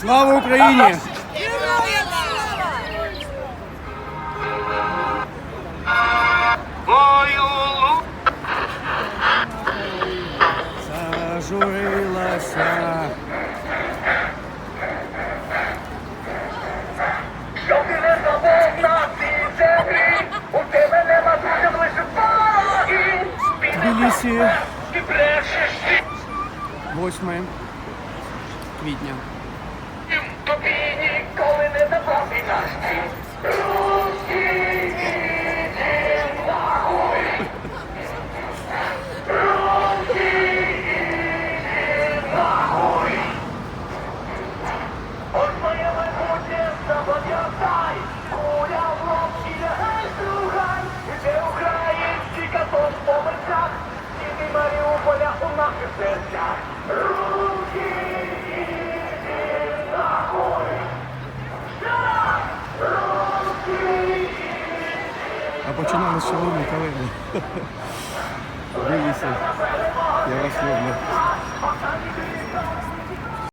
Слава Україні! Зажурилася. місії 8 квітня. А починали з шалони, колеги. Дивіться, я вас люблю.